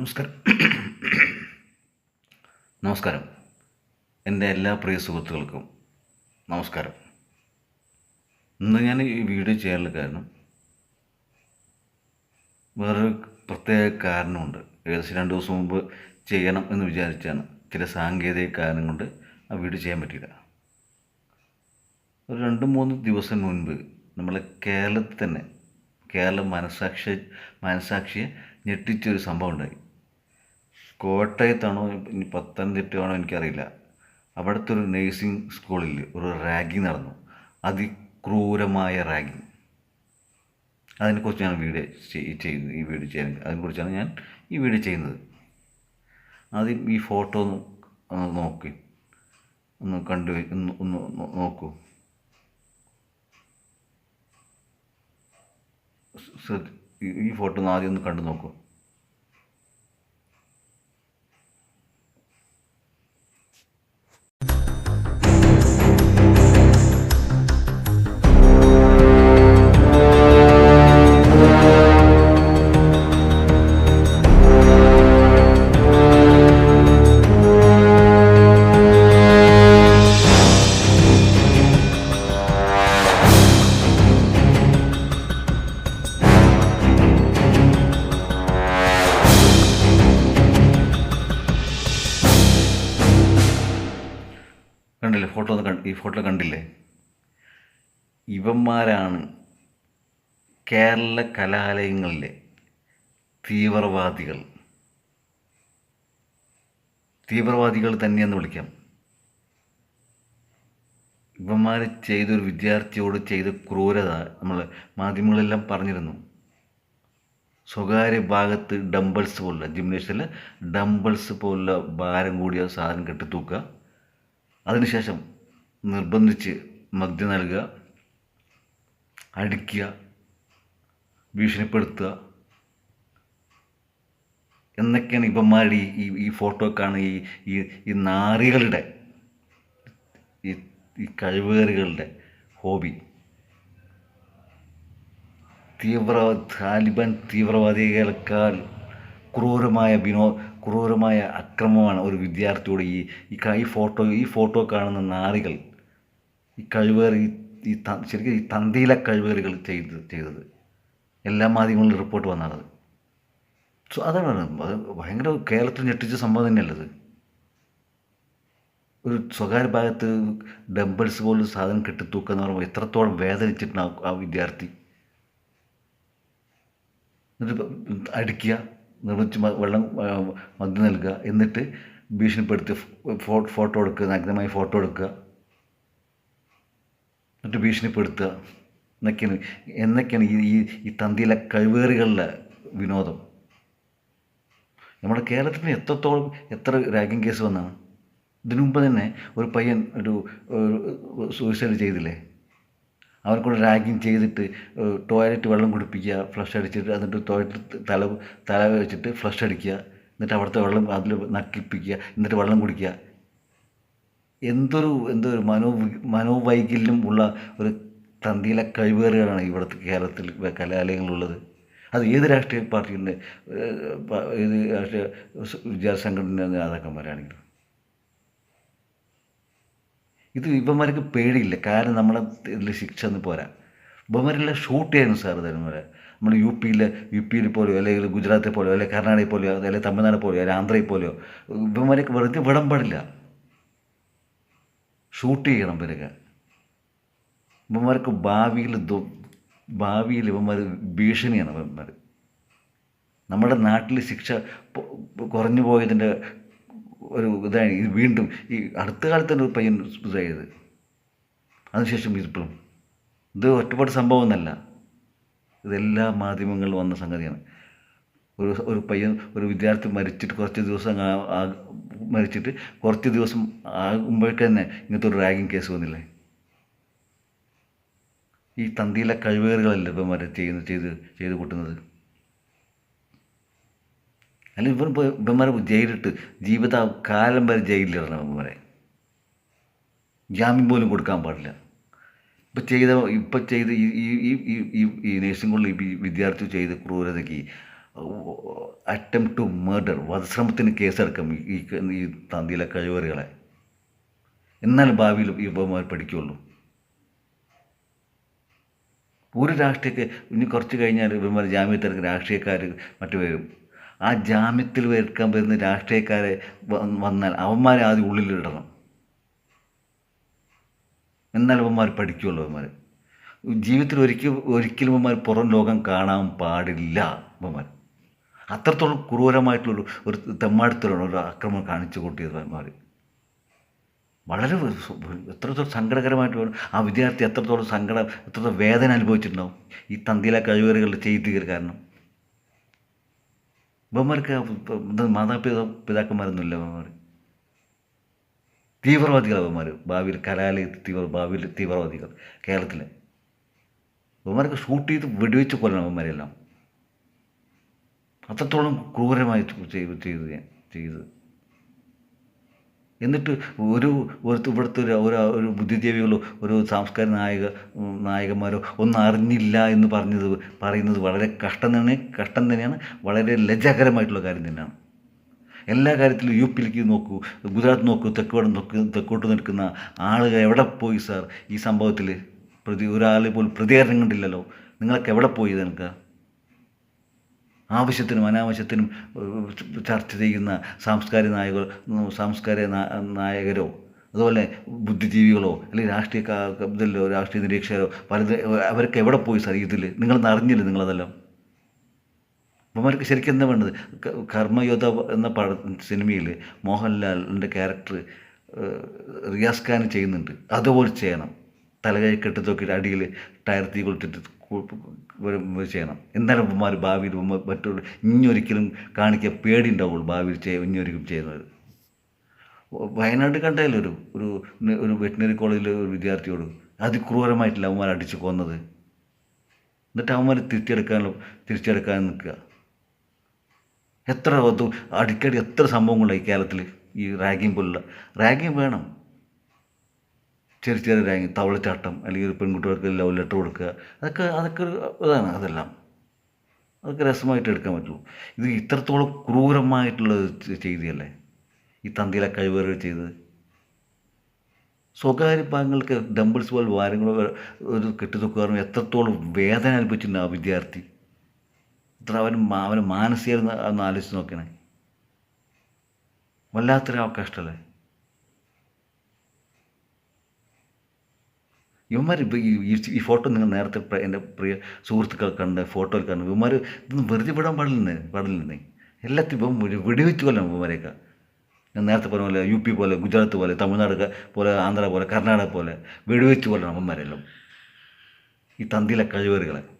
നമസ്കാരം. നമസ്കാരം. എന്റെ എല്ലാ പ്രിയ സുഹൃത്തുക്കൾക്കും നമസ്കാരം. ഇന്ന് ഞാൻ ഈ വീഡിയോ ചെയ്യാനുള്ള കാരണം വേറൊരു പ്രത്യേക കാരണമുണ്ട്. ഏകദേശം രണ്ട് ദിവസം മുമ്പ് ചെയ്യണം എന്ന് വിചാരിച്ചാണ്. ചില സാങ്കേതിക കാരണം കൊണ്ട് ആ വീഡിയോ ചെയ്യാൻ പറ്റിയില്ല. ഒരു രണ്ട് മൂന്ന് ദിവസം മുൻപ് നമ്മളെ കേരളത്തിൽ തന്നെ കേരളം മനസാക്ഷി മനസാക്ഷിയെ ഞെട്ടിച്ചൊരു സംഭവം ഉണ്ടായി. കോട്ടയത്താണോ? ഇനി പത്തനംതിട്ടയാണോ എനിക്കറിയില്ല. അവിടുത്തെ ഒരു നേഴ്സിംഗ് സ്കൂളിൽ ഒരു റാഗിങ് നടന്നു. അതിക്രൂരമായ റാഗിങ്. അതിനെക്കുറിച്ച് ഞാൻ വീഡിയോ ചെയ്യുന്നത് ഈ വീഡിയോ ചെയ്യാൻ. അതിനെക്കുറിച്ചാണ് ഞാൻ ഈ വീഡിയോ ചെയ്യുന്നത്. ആദ്യം ഈ ഫോട്ടോ ഒന്ന് നോക്കി. ഒന്ന് കണ്ടു ഒന്ന് ഒന്ന് നോക്കൂ. ഈ ഫോട്ടോ ഒന്ന് ആദ്യം ഒന്ന് കണ്ടു നോക്കൂ. കണ്ടില്ലേ? ഫോട്ടോ ഒന്ന് ഈ ഫോട്ടോ കണ്ടില്ലേ? ഇവന്മാരാണ് കേരള കലാലയങ്ങളിലെ തീവ്രവാദികൾ. തീവ്രവാദികൾ തന്നെയെന്ന് വിളിക്കാം. ഇവന്മാർ ചെയ്തൊരു വിദ്യാർത്ഥിയോട് ചെയ്ത ക്രൂരത നമ്മൾ മാധ്യമങ്ങളെല്ലാം പറഞ്ഞിരുന്നു. സ്വകാര്യ ഭാഗത്ത് ഡംബിൾസ് പോലുള്ള ജിംനേഷ്യത്തിൽ ഡംബിൾസ് പോലുള്ള ഭാരം കൂടിയ സാധനം കെട്ടിത്തൂക്കുക. അതിനുശേഷം നിർബന്ധിച്ച് മദ്യം നൽകുക അടിക്കുക ഭീഷണിപ്പെടുത്തുക. എന്നൊക്കെയാണ് ഇവന്മാരുടെ ഈ ഈ ഫോട്ടോ കാണുന്ന ഈ ഈ ഈ നാറികളുടെ ഈ ഈ കഴിവേറുകളുടെ ഹോബി തീവ്ര താലിബാൻ തീവ്രവാദികളെക്കാൾ ക്രൂരമായ വിനോ ക്രൂരമായ അക്രമമാണ് ഒരു വിദ്യാർത്ഥിയോട് ഈ ഈ ഫോട്ടോ ഈ ഫോട്ടോ കാണുന്ന നാറികൾ. ഈ കഴിവേറി ഈ ത- ശരിക്കും ഈ തന്തിയിലെ കഴിവേറികൾ ചെയ്ത് ചെയ്തത്. എല്ലാ മാധ്യമങ്ങളിലും റിപ്പോർട്ട് വന്നാണത് സോ അതാണ്. അത്. ഭയങ്കര കേരളത്തിൽ ഞെട്ടിച്ച സംഭവം തന്നെയല്ലത് ഒരു സ്വകാര്യ ഭാഗത്ത് ഡംബിൾസ് പോലും സാധനം കെട്ടിത്തൂക്കുക എന്ന് പറയുമ്പോൾ എത്രത്തോളം വേദനിച്ചിട്ടുണ്ട് ആ വിദ്യാർത്ഥി. എന്നിട്ട് അടിക്കുക. നിർമ്മിച്ച് വെള്ളം മദ്യ നൽകുക. എന്നിട്ട് ഭീഷണിപ്പെടുത്തി ഫോട്ടോ എടുക്കുക നഗ്നമായി ഫോട്ടോ എടുക്കുക. എന്നിട്ട് ഭീഷണിപ്പെടുത്തുക. എന്നൊക്കെയാണ് എന്നൊക്കെയാണ് ഈ ഈ ഈ തന്തിയിലെ കഴിവേറികളിലെ വിനോദം. നമ്മുടെ കേരളത്തിൽ എത്രത്തോളം എത്ര റാഗിങ് കേസ് വന്നാണ്. ഇതിനു മുമ്പ് തന്നെ ഒരു പയ്യൻ ഒരു സൂയിസൈഡ് ചെയ്തില്ലേ? അവർക്കൂടെ റാഗിങ് ചെയ്തിട്ട് ടോയ്ലറ്റ് വെള്ളം കുടിപ്പിക്കുക ഫ്ലഷ് അടിച്ചിട്ട് എന്നിട്ട് ടോയ്ലറ്റ് തല തല വെച്ചിട്ട് ഫ്ലഷ് അടിക്കുക എന്നിട്ട് അവിടുത്തെ വെള്ളം അതിൽ നക്കിപ്പിക്കുക എന്നിട്ട് വെള്ളം കുടിക്കുക. എന്തൊരു എന്തൊരു മനോ മനോവൈകല്യം ഉള്ള ഒരു തന്തിയിലെ കഴിവേറുകളാണ് ഇവിടുത്തെ കേരളത്തിൽ കലാലയങ്ങളുള്ളത് അത് ഏത് രാഷ്ട്രീയ പാർട്ടിയുടെ ഏത് രാഷ്ട്രീയ സ് വിദ്യാർത്ഥി സംഘടന നേതാക്കന്മാരാണെങ്കിലും. ഇത് ഇവന്മാർക്ക് പേടിയില്ല. കാരണം നമ്മളെ ഇതിൽ ശിക്ഷ ഒന്നും പോരാ. ഇവന്മാരെല്ലാം ഷൂട്ട് ചെയ്യുന്നു സാർ തരുമാരെ നമ്മൾ യു പിയിൽ യു പിയിൽ പോലെയോ അല്ലെങ്കിൽ ഗുജറാത്തിൽ പോലെയോ അല്ലെങ്കിൽ കർണാടകയിൽ പോലെയോ അല്ലെങ്കിൽ തമിഴ്നാട് പോലെയോ അല്ലെങ്കിൽ ആന്ധ്രയിൽ പോലെയോ ഇവന്മാരൊക്കെ വെറുതെ വിടാൻ പാടില്ല. ഷൂട്ട് ചെയ്യണം ഇവരൊക്കെ. ഇവന്മാർക്ക് ഭാവിയിൽ ഭാവിയിൽ ഇവന്മാർ ഭീഷണിയാണ് ഇവന്മാർ നമ്മുടെ നാട്ടിൽ ശിക്ഷ കുറഞ്ഞു പോയതിന്റെ ഒരു ഇതാണ് ഇത് വീണ്ടും ഈ അടുത്ത കാലത്ത് തന്നെ ഒരു പയ്യൻ ഇതായത്. അതിനുശേഷം ഇതിപ്പോഴും ഇത് ഒറ്റപ്പെട്ട സംഭവം എന്നല്ല. ഇതെല്ലാ മാധ്യമങ്ങളിലും വന്ന സംഗതിയാണ്. ഒരു ഒരു പയ്യൻ ഒരു വിദ്യാർത്ഥി മരിച്ചിട്ട് കുറച്ച് ദിവസം മരിച്ചിട്ട് കുറച്ച് ദിവസം ആകുമ്പോഴേക്ക് തന്നെ ഇങ്ങനത്തെ ഒരു റാഗിങ് കേസ് വന്നില്ലേ? ഈ തന്തിയിലെ കഴിവേറുകളല്ലേ വരെ ചെയ്യുന്നത് ചെയ്ത് ചെയ്ത് കൂട്ടുന്നത്? അല്ല ഇവൻ ഇപ്പോൾ ഇവന്മാരെ ജയിലിട്ട് ജീവിത കാലം വരെ ജയിലിലിടണം ഇവന്മാരെ. ജാമ്യം പോലും കൊടുക്കാൻ പാടില്ല. ഇപ്പം ചെയ്ത ഇപ്പം ചെയ്ത് ഈ ഈ ഈ ഈ ഈ വിദ്യാർത്ഥി ചെയ്ത ക്രൂരതയ്ക്ക് അറ്റം ടു മർഡർ വധശ്രമത്തിന് കേസെടുക്കും ഈ- ഈ തന്തിയിലെ കഴിവറികളെ എന്നാൽ ഭാവിയിൽ ഇവന്മാർ പഠിക്കുള്ളൂ. ഒരു രാഷ്ട്രീയക്ക് ഇനി കുറച്ച് കഴിഞ്ഞാൽ ഇവന്മാർ ജാമ്യത്തിറങ്ങി രാഷ്ട്രീയക്കാർ മറ്റു ആ ജാമ്യത്തിൽ എടുക്കാൻ വരുന്ന രാഷ്ട്രീയക്കാരെ വന്നാൽ അവന്മാരെ ആദ്യം ഉള്ളിലിടണം. എന്നാൽ അവന്മാർ പഠിക്കുകയുള്ളൂ അവന്മാർ. ജീവിതത്തിൽ ഒരിക്കൽ ഒരിക്കലും അവന്മാർ പുറം ലോകം കാണാൻ പാടില്ല അവന്മാർ. അത്രത്തോളം ക്രൂരമായിട്ടുള്ള ഒരു തെമ്മാടത്തിലാണ് ഒരു ആക്രമണം കാണിച്ചു കൂട്ടിയത് അവന്മാർ. വളരെ എത്രത്തോളം സങ്കടകരമായിട്ട് ആ വിദ്യാർത്ഥി എത്രത്തോളം സങ്കടം എത്രത്തോളം വേദന അനുഭവിച്ചിട്ടുണ്ടാവും. ഈ തന്തിയിലെ കഴിവുകളുടെ ചെയ്തികൾ കാരണം. ഇവന്മാർക്ക് മാതാപിതാ പിതാക്കന്മാരൊന്നുമില്ല ഇവന്മാർ തീവ്രവാദികൾ അവന്മാർ ഭാവിയിൽ കലാലയ തീവ്ര ഭാവിയിൽ തീവ്രവാദികൾ കേരളത്തിൽ ഇവന്മാർക്ക് ഷൂട്ട് ചെയ്ത് വെടിവെച്ച് കൊല്ലണം അവന്മാരെല്ലാം അത്രത്തോളം ക്രൂരമായി ചെയ്ത് ചെയ്ത് ചെയ്ത്. എന്നിട്ട് ഒരു ഇവിടുത്തെ ഒരു ഒരു ഒരു ബുദ്ധിജീവികളോ ഒരു സാംസ്കാരിക നായക നായകന്മാരോ ഒന്നും അറിഞ്ഞില്ല എന്ന് പറഞ്ഞത് പറയുന്നത് വളരെ കഷ്ടം തന്നെ കഷ്ടം തന്നെയാണ് വളരെ ലജ്ജാകരമായിട്ടുള്ള കാര്യം തന്നെയാണ്. എല്ലാ കാര്യത്തിലും യു പിയിലേക്ക് നോക്കൂ ഗുജറാത്ത് നോക്കൂ തെക്കോട്ട് നോക്ക് തെക്കോട്ട് നിൽക്കുന്ന ആളുകൾ എവിടെ പോയി സാർ ഈ സംഭവത്തിൽ പ്രതി ഒരാൾ പോലും പ്രതികരണം കണ്ടില്ലല്ലോ. നിങ്ങളൊക്കെ എവിടെ പോയി നിനക്ക് ആവശ്യത്തിനും അനാവശ്യത്തിനും ചർച്ച ചെയ്യുന്ന സാംസ്കാരിക നായകർ സാംസ്കാരിക നായകരോ അതുപോലെ ബുദ്ധിജീവികളോ അല്ലെങ്കിൽ രാഷ്ട്രീയ ഇതല്ലോ ഇതിലോ രാഷ്ട്രീയ നിരീക്ഷകരോ പലത് അവരൊക്കെ എവിടെ പോയി സാർ ഇതിൽ നിങ്ങളൊന്നും അറിഞ്ഞില്ല നിങ്ങളതെല്ലാം? അവർക്ക് ശരിക്കും എന്താ വേണ്ടത്? കർമ്മയോധ എന്ന പട സിനിമയിൽ മോഹൻലാലിന്റെ ക്യാരക്ടർ റിയാസ് ഖാൻ ചെയ്യുന്നുണ്ട്. അതുപോലെ ചെയ്യണം. തലകൈ കെട്ടി നോക്കിയിട്ട് അടിയിൽ ടയർ തീ കൊളുത്തിട്ട് കു- വരും ചെയ്യണം. എന്നാലും ഇവന്മാർ ഭാവിയിൽ ഉമ്മ മറ്റുള്ള ഇനിയൊരിക്കലും കാണിക്കാൻ പേടിയുണ്ടാവുള്ളൂ ഭാവിയിൽ ചെയ്യ ഇനിയൊരിക്കലും ചെയ്യുന്നത്. വയനാട് കണ്ടതിലൊരു ഒരു ഒരു വെറ്റിനറി കോളേജിലെ ഒരു വിദ്യാർത്ഥിയോട് അതിക്രൂരമായിട്ടില്ല അവന്മാർ അടിച്ചു കൊന്നത്. എന്നിട്ട് അവന്മാർ തിരിച്ചെടുക്കാനുള്ള തിരിച്ചെടുക്കാൻ നിൽക്കുക. എത്ര അടിക്കടി എത്ര സംഭവങ്ങളുണ്ടായി കേരളത്തിൽ ഈ റാഗിങ് പോലുള്ള. റാഗിങ് വേണം. ചെറിയ ചെറിയ റാഗിങ് തവളച്ചാട്ടം അല്ലെങ്കിൽ പെൺകുട്ടികൾക്ക് ലവ് ലെറ്റർ കൊടുക്കുക. അതൊക്കെ അതൊക്കെ ഒരു ഇതാണ് അതെല്ലാം. അതൊക്കെ രസമായിട്ട് എടുക്കാൻ പറ്റുള്ളൂ ഇത് ഇത്രത്തോളം ക്രൂരമായിട്ടുള്ള ചെയ്തിയല്ലേ? ഈ തന്തിയിലെ കഴിവേറുകൾ ചെയ്തത്. സ്വകാര്യ ഭാഗങ്ങൾക്ക് ഡംബിൾസ് പോലെ വാരങ്ങൾ ഒരു കെട്ടിത്തൂക്കുകാരും എത്രത്തോളം വേദന അനുഭവിച്ചിട്ടുണ്ട് ആ വിദ്യാർത്ഥി. ഇത്ര അവൻ അവന് മാനസികം ഒന്ന് ആലോചിച്ച് നോക്കണേ. വല്ലാത്തൊരു കഷ്ടമല്ലേ ഇവന്മാർ ഇപ്പോൾ ഈ ഈ- ഫോട്ടോ നിങ്ങൾ നേരത്തെ എന്റെ പ്രിയ സുഹൃത്തുക്കൾ കണ്ട് ഫോട്ടോയിൽ കണ്ട് ഇവന്മാർ ഇതൊന്നും വെറുതെ വിടാൻ പാടില്ലെന്നേ പാടില്ലെന്നേ. എല്ലാത്തിനും വെടിവെച്ച് കൊല്ലം ഇവന്മാരെയൊക്കെ. ഞാൻ നേരത്തെ പറഞ്ഞ പോലെ യു പി പോലെ ഗുജറാത്ത് പോലെ തമിഴ്നാട് പോലെ ആന്ധ്ര പോലെ കർണാടക പോലെ വെടിവെച്ച് കൊല്ലണം അവന്മാരെല്ലാം ഈ തന്തിയിലെ കഴിവേറുകളെ.